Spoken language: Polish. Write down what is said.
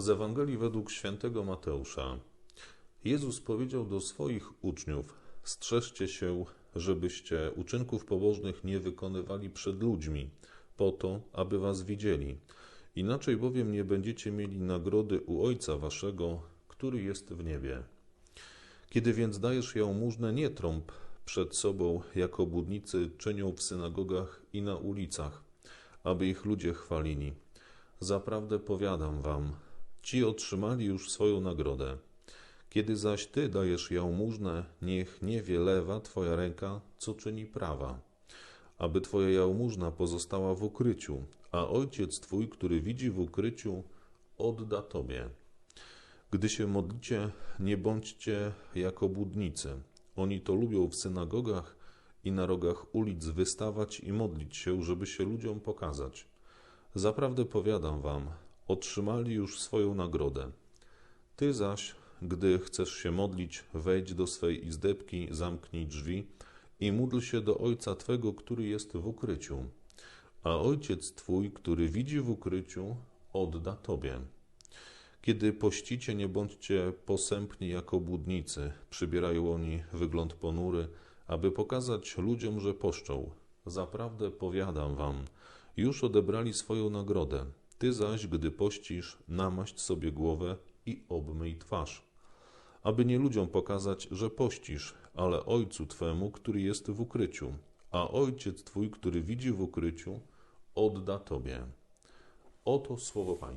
Z Ewangelii według świętego Mateusza. Jezus powiedział do swoich uczniów: Strzeżcie się, żebyście uczynków pobożnych nie wykonywali przed ludźmi, po to, aby was widzieli. Inaczej bowiem nie będziecie mieli nagrody u Ojca waszego, który jest w niebie. Kiedy więc dajesz jałmużnę, nie trąb przed sobą, jako budnicy czynią w synagogach i na ulicach, aby ich ludzie chwalili. Zaprawdę powiadam wam, ci otrzymali już swoją nagrodę. Kiedy zaś ty dajesz jałmużnę, niech nie wie lewa twoja ręka, co czyni prawa, aby twoja jałmużna pozostała w ukryciu, a ojciec twój, który widzi w ukryciu, odda tobie. Gdy się modlicie, nie bądźcie jako budnicy. Oni to lubią w synagogach i na rogach ulic wystawać i modlić się, żeby się ludziom pokazać. Zaprawdę powiadam wam, otrzymali już swoją nagrodę. Ty zaś, gdy chcesz się modlić, wejdź do swej izdebki, zamknij drzwi i módl się do Ojca Twego, który jest w ukryciu. A Ojciec Twój, który widzi w ukryciu, odda Tobie. Kiedy pościcie, nie bądźcie posępni jako budnicy. Przybierają oni wygląd ponury, aby pokazać ludziom, że poszczą. Zaprawdę powiadam wam, już odebrali swoją nagrodę. Ty zaś, gdy pościsz, namaść sobie głowę i obmyj twarz. Aby nie ludziom pokazać, że pościsz, ale Ojcu Twemu, który jest w ukryciu. A Ojciec Twój, który widzi w ukryciu, odda Tobie. Oto słowo Pańskie.